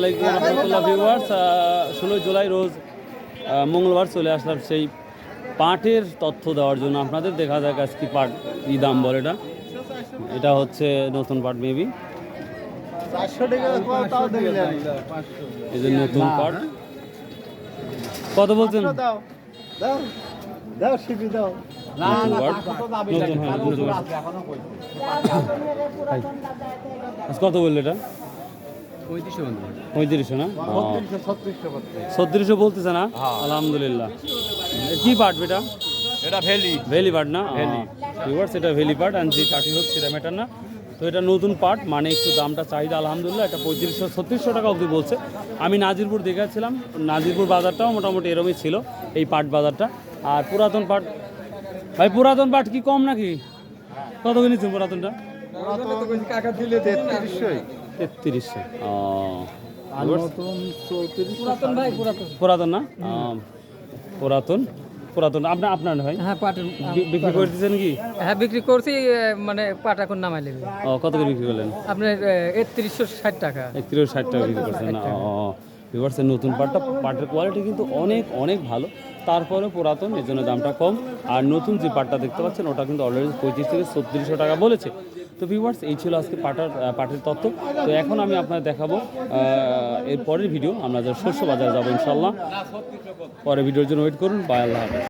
আলাইকুম রহমতুল্লাহ ভিউয়ার্স ষোলোই জুলাই রোজ মঙ্গলবার চলে আসলাম সেই পাটের তথ্য দেওয়ার জন্য। আপনাদের দেখা যাক আজ কি পাট কি দাম বলে এটা। এটা হচ্ছে নতুন পাট মেবি এই যে নতুন পাট। কত বলছেন? হ্যাঁ কত বলল এটা? পঁয়ত্রিশশো না। ছত্রিশশো বলতেছে না? আলহামদুলিল্লাহ। এ কি পাট বেটা? এটা ভ্যালি। ভ্যালি পার্ট না? ভিউয়ার্স এটা ভ্যালি পার্ট অ্যান্ড যে থার্টি হোক সেটা ম্যাটার না। তো এটা নতুন পার্ট মানে একটু দামটা চাহিদা আলহামদুলিল্লাহ এটা পঁয়ত্রিশশো ছত্রিশশো টাকা অবধি বলছে। আমি নাজিরপুর দেখাচ্ছিলাম। নাজিরপুর বাজারটাও মোটামুটি এরমই ছিল এই পাট বাজারটা। আর পুরাতন পাট ভাই পুরাতন পাট কি কম নাকি? কত কিনেছেন পুরাতনটা? তেত্রিশশো পুরাতন না? পুরাতন। পুরাতন। আপনার আপনার ভাই? হ্যাঁ পাট বিক্রি করে দিচ্ছেন কি? হ্যাঁ বিক্রি করছি মানে পাট এখন নামাই নেবে ও, কত করে বিক্রি করলেন? আপনার একত্রিশশো ষাট টাকা। একত্রিশ ষাট টাকা বিক্রি করছেন না। ভিভার্সের নতুন পাটটা পাটের কোয়ালিটি কিন্তু অনেক অনেক ভালো। তারপরে পুরাতন, এর জন্য দামটা কম। আর নতুন যে পাটটা দেখতে পাচ্ছেন, ওটা কিন্তু অলরেডি পঁয়ত্রিশ থেকে ছত্রিশশো টাকা বলেছে। তো ভিভার্স এই ছিল আজকে পাটার পাটের তত্ত্ব তো এখন আমি আপনাদের দেখাবো এর পরের ভিডিও আমরা যা শস্য বাজারে যাব ইনশাল্লাহ পরের ভিডিওর জন্য ওয়েট করুন। বাই, আল্লাহ হাফেজ।